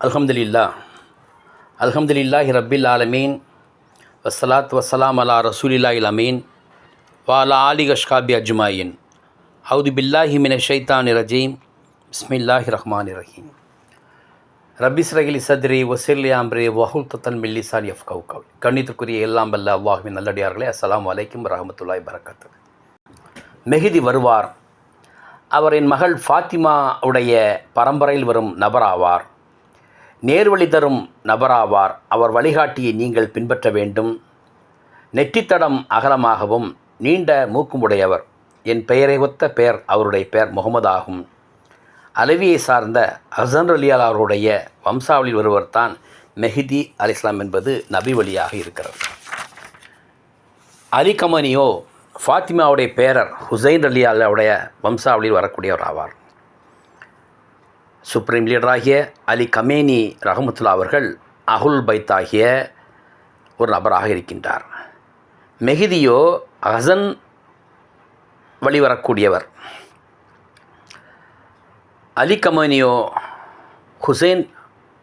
அல்ஹம்துலில்லா அல்ஹம்துலில்லாஹி ரப்பில் ஆலமீன். வசலாத் வசலாம் அலா ரசூலில்லா அமீன். வாலா ஆலி கஷ்காபி அஜ்மாயின். ஹவுது பில்லாஹி மின ஷைத்தான் ரஜீம். பிஸ்மில்லாஹி ரஹ்மான் ரஹீம். ரபிஸ் ரஹிலி சத்ரி வசிர்லி ஆம்ரே வஹுல் தத்தன் மில்லிசான் எஃப் கவு கவி கண்ணித்துக்குரிய எல்லாம் வல்ல அல்லாஹுவின் நல்லடியார்களே அஸ்லாம் வலைக்கும் ரஹமத்துல்லாய் பரக்கத்து மெஹிதி வருவார். அவரின் மகள் ஃபாத்திமா உடைய பரம்பரையில் வரும் நபராவார். நேர்வழி தரும் நபராவார். அவர் வழிகாட்டியை நீங்கள் பின்பற்ற வேண்டும். நெற்றித்தடம் அகலமாகவும் நீண்ட மூக்குமுடையவர். என் பெயரை ஒத்த பெயர் அவருடைய பெயர் முகமது ஆகும். அலவியை சார்ந்த ஹசன் அலியால் அவருடைய வம்சாவளியில் ஒருவர் தான் மெஹதி அலி இஸ்லாம் என்பது நபி வழியாக இருக்கிறது. அலி கமனியோ ஃபாத்திமாவுடைய பேரர் ஹுசைன் அலி வம்சாவளியில் வரக்கூடியவர் ஆவார். சுப்ரீம் லீடராகிய அலி கமேனி ரஹமத்துல்லா அவர்கள் அகுல் பைத் ஆகிய ஒரு நபராக இருக்கின்றார். மெஹிதியோ ஹசன் வழி வரக்கூடியவர் அலி கமேனியோ ஹுசைன்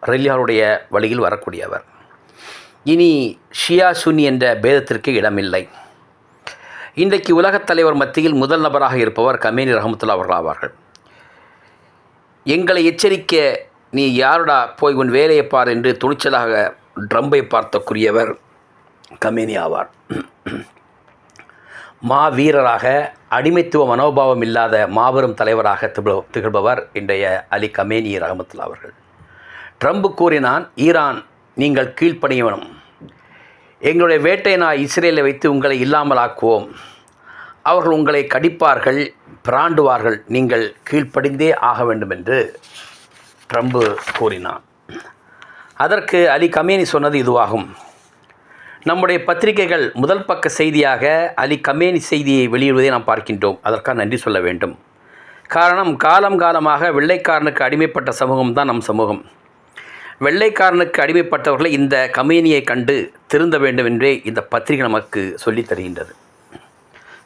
ரெல்லியாருடைய வழியில் வரக்கூடியவர். இனி ஷியா சுனி என்ற பேதத்திற்கு இடமில்லை. இன்றைக்கு உலகத் தலைவர் மத்தியில் முதல் நபராக இருப்பவர் கமேனி ரஹமத்துல்லா அவர்கள் ஆவார்கள். எங்களை எச்சரிக்க நீ யாருடா போய் உன் வேலையை பார் என்று துணிச்சலாக ட்ரம்பை பார்த்தக்குரியவர் கமேனி ஆவார் மா வீரராக அடிமைத்துவ மனோபாவம் இல்லாத மாபெரும் தலைவராக திகழ- திகழ்பவர் இன்றைய அலி கமேனி ரஹமத்துல்லா அவர்கள். ட்ரம்ப் கூறினான் ஈரான் நீங்கள் கீழ்ப்பணியவனும் எங்களுடைய வேட்டை நான் இஸ்ரேலை வைத்து உங்களை இல்லாமல் ஆக்குவோம் அவர்கள் உங்களை கடிப்பார்கள் பிராண்டுவார்கள். நீங்கள் கீழ்ப்படிந்தே ஆக வேண்டும் என்று ட்ரம்பு கூறினான் அதற்கு அலி கமேனி சொன்னது இதுவாகும். நம்முடைய பத்திரிகைகள் முதல் பக்க செய்தியாக அலி கமேனி செய்தியை வெளியிடுவதை நாம் பார்க்கின்றோம். அதற்காக நன்றி சொல்ல வேண்டும். காரணம் காலம் காலமாக வெள்ளைக்காரனுக்கு அடிமைப்பட்ட சமூகம் தான் நம் சமூகம். வெள்ளைக்காரனுக்கு அடிமைப்பட்டவர்களை இந்த கமேனியை கண்டு திருந்த வேண்டும் என்றே இந்த பத்திரிகை நமக்கு சொல்லித் தருகின்றது.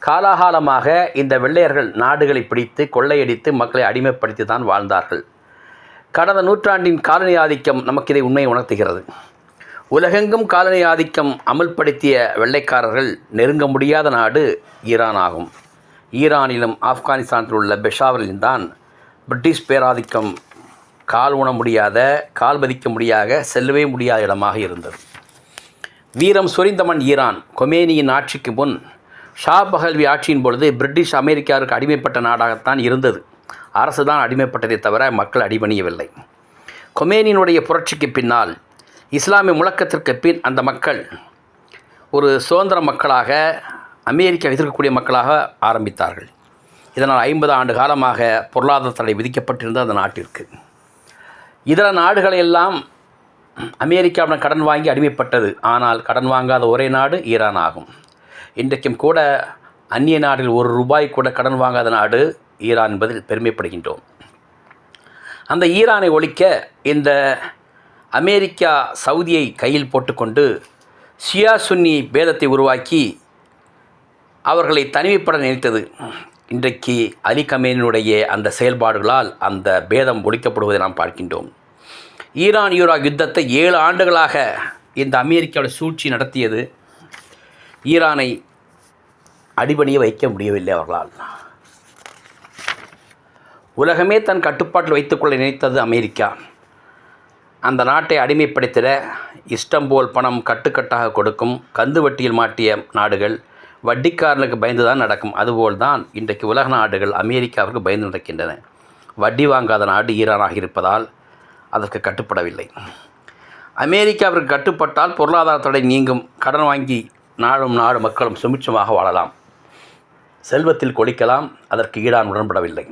காலாகாலமாக இந்த வெள்ளையர்கள் நாடுகளை பிடித்து கொள்ளையடித்து மக்களை அடிமைப்படுத்தி தான் வாழ்ந்தார்கள். கடந்த நூற்றாண்டின் காலனி ஆதிக்கம் நமக்கு இதை உண்மையை உணர்த்துகிறது. உலகெங்கும் காலனி ஆதிக்கம் அமல்படுத்திய வெள்ளைக்காரர்கள் நெருங்க முடியாத நாடு ஈரான் ஆகும். ஈரானிலும் ஆப்கானிஸ்தானில் உள்ள பெஷாவரிலும் தான் பிரிட்டிஷ் பேராதிக்கம் கால் உண முடியாத கால் பதிக்க முடியாத செல்லவே முடியாத இடமாக இருந்தது. வீரம் சொரிந்தமன் ஈரான் கொமேனியின் ஆட்சிக்கு முன் ஷா பகல்வி ஆட்சியின் பொழுது பிரிட்டிஷ் அமெரிக்காவுக்கு அடிமைப்பட்ட நாடாகத்தான் இருந்தது. அரசு தான் அடிமைப்பட்டதை தவிர மக்கள் அடிபணியவில்லை. கொமேனியினுடைய புரட்சிக்கு பின்னால் இஸ்லாமிய முழக்கத்திற்கு பின் அந்த மக்கள் ஒரு சுதந்திர மக்களாக அமெரிக்கா எதிர்க்கக்கூடிய மக்களாக ஆரம்பித்தார்கள். இதனால் ஐம்பது ஆண்டு காலமாக பொருளாதார தடை விதிக்கப்பட்டிருந்த அந்த நாட்டிற்கு. இதர நாடுகளையெல்லாம் அமெரிக்காவுடன் கடன் வாங்கி அடிமைப்பட்டது. ஆனால் கடன் வாங்காத ஒரே நாடு ஈரான் ஆகும். இன்றைக்கும் கூட அந்நிய நாட்டில் ஒரு ரூபாய் கூட கடன் வாங்காத நாடு ஈரான் என்பதில் பெருமைப்படுகின்றோம். அந்த ஈரானை ஒழிக்க இந்த அமெரிக்கா சவுதியை கையில் போட்டுக்கொண்டு ஷியா சுன்னி பேதத்தை உருவாக்கி அவர்களை தனிமைப்பட நினைத்தது. இன்றைக்கு அலி கமேனினுடைய அந்த செயல்பாடுகளால் அந்த பேதம் ஒழிக்கப்படுவதை நாம் பார்க்கின்றோம். ஈரான் ஈராக் யுத்தத்தை ஏழு ஆண்டுகளாக இந்த அமெரிக்காவோட சூழ்ச்சி நடத்தியது. ஈரானை அடிபணிய வைக்க முடியவில்லை அவர்களால். உலகமே தன் கட்டுப்பாட்டில் வைத்துக்கொள்ள நினைத்தது அமெரிக்கா. அந்த நாட்டை அடிமைப்படுத்திட இஷ்டம் போல் பணம் கட்டுக்கட்டாக கொடுக்கும் கந்து வட்டியில் மாட்டிய நாடுகள் வட்டிக்காரனுக்கு பயந்து தான் நடக்கும். அதுபோல் தான் இன்றைக்கு உலக நாடுகள் அமெரிக்காவிற்கு பயந்து நடக்கின்றன. வட்டி வாங்காத நாடு ஈரானாக இருப்பதால் அதற்கு கட்டுப்படவில்லை. அமெரிக்காவிற்கு கட்டுப்பட்டால் பொருளாதார தடை நீங்கும். கடன் வாங்கி நாளும் நாடு மக்களும் சுமிட்சமாக வாழலாம். செல்வத்தில் கொடிக்கலாம் அதற்கு ஈடான் உடன்படவில்லை.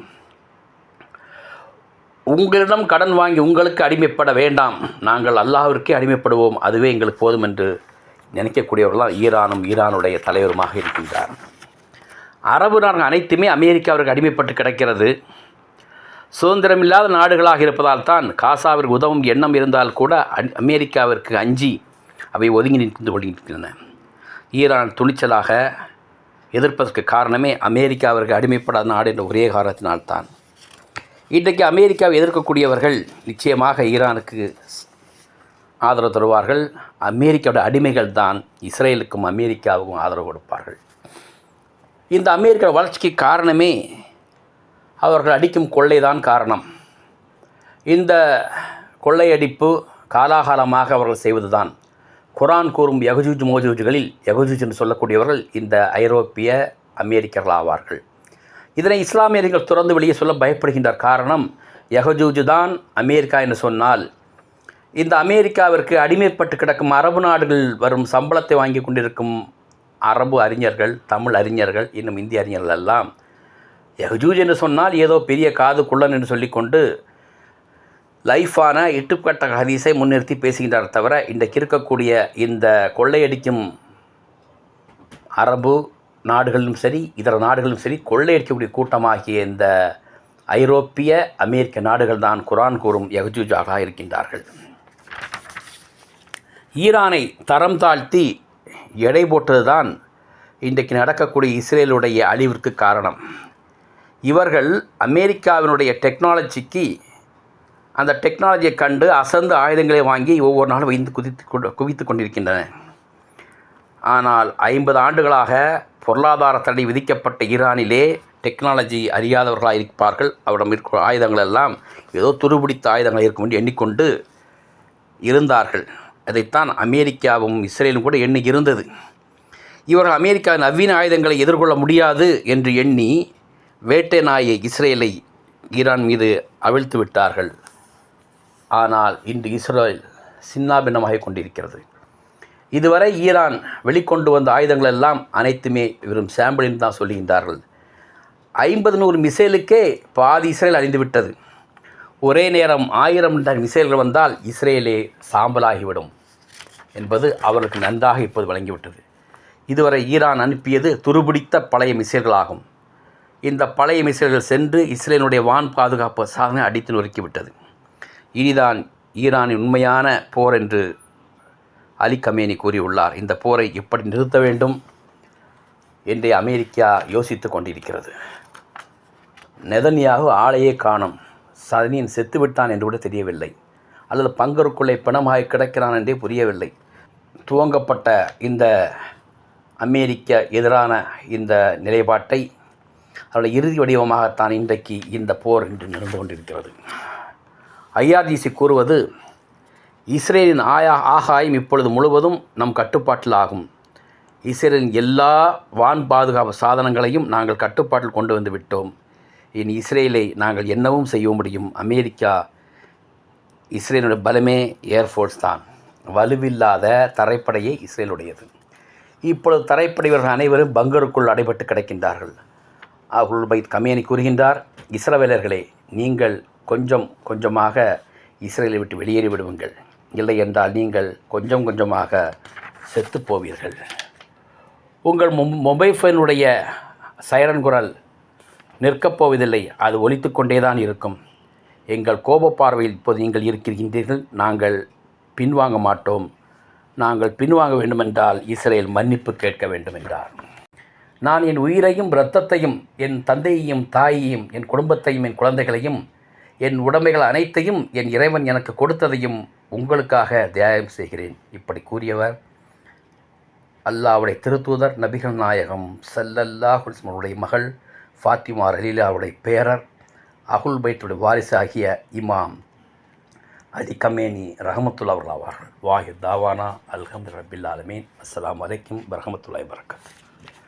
உங்களிடம் கடன் வாங்கி உங்களுக்கு அடிமைப்பட வேண்டாம். நாங்கள் அல்லாஹிற்கே அடிமைப்படுவோம். அதுவே எங்களுக்கு போதும் என்று நினைக்கக்கூடியவர்களாம் ஈரானும் ஈரானுடைய தலைவருமாக இருக்கின்றார். அரபு நாடுகள் அனைத்துமே அமெரிக்காவிற்கு அடிமைப்பட்டு கிடக்கிறது. சுதந்திரமில்லாத நாடுகளாக இருப்பதால் தான் காசாவிற்கு உதவும் எண்ணம் இருந்தால் கூட அமெரிக்காவிற்கு அஞ்சி அவை ஒதுங்கி நின்று கொள்கின்றன ஈரான் துணிச்சலாக எதிர்ப்பதற்கு காரணமே அமெரிக்கா அவர்கள் அடிமைப்படாத நாடு என்ற ஒரே காரணத்தினால்தான். இன்றைக்கு அமெரிக்காவை எதிர்க்கக்கூடியவர்கள் நிச்சயமாக ஈரானுக்கு ஆதரவு தருவார்கள். அமெரிக்காவோட அடிமைகள் தான் இஸ்ரேலுக்கும் அமெரிக்காவுக்கும் ஆதரவு கொடுப்பார்கள். இந்த அமெரிக்க வளர்ச்சிக்கு காரணமே அவர்கள் அடிக்கும் கொள்ளை தான் காரணம். இந்த கொள்ளையடிப்பு காலாகாலமாக அவர்கள் செய்வதுதான். குரான் கூறும் யகுஜூஜ் மோஜூஜ்களில் யகுஜூஜ் என்று சொல்லக்கூடியவர்கள் இந்த ஐரோப்பிய அமெரிக்கர்கள் ஆவார்கள் இதனை இஸ்லாமியர்கள் துறந்து வெளியே சொல்ல பயப்படுகின்ற காரணம் யகஜூஜு தான் அமெரிக்கா என்று சொன்னால் இந்த அமெரிக்காவிற்கு அடிமைப்பட்டு கிடக்கும் அரபு நாடுகள் வரும் சம்பளத்தை வாங்கி கொண்டிருக்கும் அரபு அறிஞர்கள் தமிழ் அறிஞர்கள் இன்னும் இந்திய அறிஞர்கள் எல்லாம் யஹஜூஜ் என்று சொன்னால் ஏதோ பெரிய காது குள்ளன் என்று சொல்லிக்கொண்டு லைஃபான இட்டுக்கட்ட ஹதீஸை முன்னிறுத்தி பேசுகின்றார் தவிர இன்றைக்கு இருக்கக்கூடிய இந்த கொள்ளையடிக்கும் அரபு நாடுகளிலும் சரி இதர நாடுகளிலும் சரி கொள்ளையடிக்கக்கூடிய கூட்டமாகிய இந்த ஐரோப்பிய அமெரிக்க நாடுகள் தான் குரான் கூறும் யகஜூஜாக இருக்கின்றார்கள். ஈரானை தரம் தாழ்த்தி எடை போட்டதுதான் இன்றைக்கு நடக்கக்கூடிய இஸ்ரேலுடைய அழிவிற்கு காரணம். இவர்கள் அமெரிக்காவினுடைய டெக்னாலஜிக்கு அந்த டெக்னாலஜியை கண்டு அசந்து ஆயுதங்களை வாங்கி ஒவ்வொரு நாளும் வைந்து குதித்து கொண்டு குவித்து கொண்டிருக்கின்றன. ஆனால் ஐம்பது ஆண்டுகளாக பொருளாதார தடை விதிக்கப்பட்ட ஈரானிலே டெக்னாலஜி அறியாதவர்களாக இருப்பார்கள். அவரிடம் இருக்கிற ஆயுதங்கள் எல்லாம் ஏதோ துருபிடித்த ஆயுதங்கள் இருக்கும் என்று எண்ணிக்கொண்டு இருந்தார்கள். அதைத்தான் அமெரிக்காவும் இஸ்ரேலும் கூட எண்ணி இருந்தது. இவர்கள் அமெரிக்கா நவீன ஆயுதங்களை எதிர்கொள்ள முடியாது என்று எண்ணி வேட்டை நாயை இஸ்ரேலை ஈரான் மீது அவிழ்த்து விட்டார்கள். ஆனால் இன்று இஸ்ரேல் சின்னாபின்னமாக கொண்டிருக்கிறது. இதுவரை ஈரான் வெளிக்கொண்டு வந்த ஆயுதங்கள் எல்லாம் அனைத்துமே வெறும் சாம்பிளின் தான் சொல்லுகின்றார்கள். ஐம்பது நூறு மிசைலுக்கே பாதி இஸ்ரேல் அழிந்துவிட்டது. ஒரே நேரம் ஆயிரம் டன் மிசைல்கள் வந்தால் இஸ்ரேலே சாம்பலாகிவிடும் என்பது அவர்களுக்கு நன்றாக இப்போது வழங்கிவிட்டது இதுவரை ஈரான் அனுப்பியது துருபிடித்த பழைய மிசைல்களாகும். இந்த பழைய மிசைல்கள் சென்று இஸ்ரேலுடைய வான் பாதுகாப்பு சாதனை அடித்து நொறுக்கிவிட்டது. இனிதான் ஈரானின் உண்மையான போர் என்று அலி கமேனி கூறியுள்ளார். இந்த போரை எப்படி நிறுத்த வேண்டும் என்று அமெரிக்கா யோசித்து கொண்டிருக்கிறது. நெதன்யாகு ஆளையே காணும். சதனியின் செத்துவிட்டான் என்று கூட தெரியவில்லை. அல்லது பங்கருக்குள்ளே பிணமாக கிடக்கிறான் என்றே புரியவில்லை. துவங்கப்பட்ட இந்த அமெரிக்க எதிரான இந்த நிலைப்பாட்டை அதோட இறுதி வடிவமாகத்தான் இன்றைக்கு இந்த போர் இன்று நடந்து கொண்டிருக்கிறது. ஐஆர்டிசி கூறுவது இஸ்ரேலின் ஆயா ஆகாயம் இப்பொழுது முழுவதும் நம் கட்டுப்பாட்டில் ஆகும். இஸ்ரேலின் எல்லா வான் பாதுகாப்பு சாதனங்களையும் நாங்கள் கட்டுப்பாட்டில் கொண்டு வந்து விட்டோம். இனி இஸ்ரேலை நாங்கள் என்னவும் செய்ய முடியும்? அமெரிக்கா இஸ்ரேலுடைய பலமே ஏர்ஃபோர்ஸ் தான். வலுவில்லாத தரைப்படையே இஸ்ரேலுடையது. இப்பொழுது தரைப்படை வீரர்கள் அனைவரும் பங்கருக்குள் அடைபட்டு கிடக்கின்றார்கள். அவர்கள் பை கமேனி கூறுகின்றார் இஸ்ரவேலர்களே நீங்கள் கொஞ்சம் கொஞ்சமாக இஸ்ரேலை விட்டு வெளியேறி விடுவீங்கள் இல்லை என்றால் நீங்கள் கொஞ்சம் கொஞ்சமாக செத்துப்போவீர்கள் உங்கள் மொ- மொபைல் ஃபோனுடைய சைரன் குரல் நிற்கப் போவதில்லை. அது ஒலித்து கொண்டே தான் இருக்கும். எங்கள் கோப பார்வையில் இப்போது நீங்கள் இருக்கின்றீர்கள் நாங்கள் பின்வாங்க மாட்டோம். நாங்கள் பின்வாங்க வேண்டுமென்றால் இஸ்ரேல் மன்னிப்பு கேட்க வேண்டும் என்றார். நான் என் உயிரையும் இரத்தத்தையும் என் தந்தையையும் தாயையும் என் குடும்பத்தையும் என் குழந்தைகளையும் என் உடைமைகள் அனைத்தையும் என் இறைவன் எனக்கு கொடுத்ததையும் உங்களுக்காக தியாயம் செய்கிறேன். இப்படி கூறியவர் அல்லாவுடைய திருத்தூதர் நபிகள் நாயகம் சல்லல்லா ஹுல்ஸ்மனுடைய மகள் ஃபாத்திமா ரலீலாவுடைய பேரர் அகுல் பைத்துடைய வாரிசு ஆகிய இமாம் அலி கமேனி ரஹமத்துல்லா அவர்கள் ஆவார்கள் வாஹித் தாவானா அல்ஹம்து ரபில் ஆலமீன். அஸ்லாம் வலைக்கும் வரஹமத்துல்லாஹி வரகத்து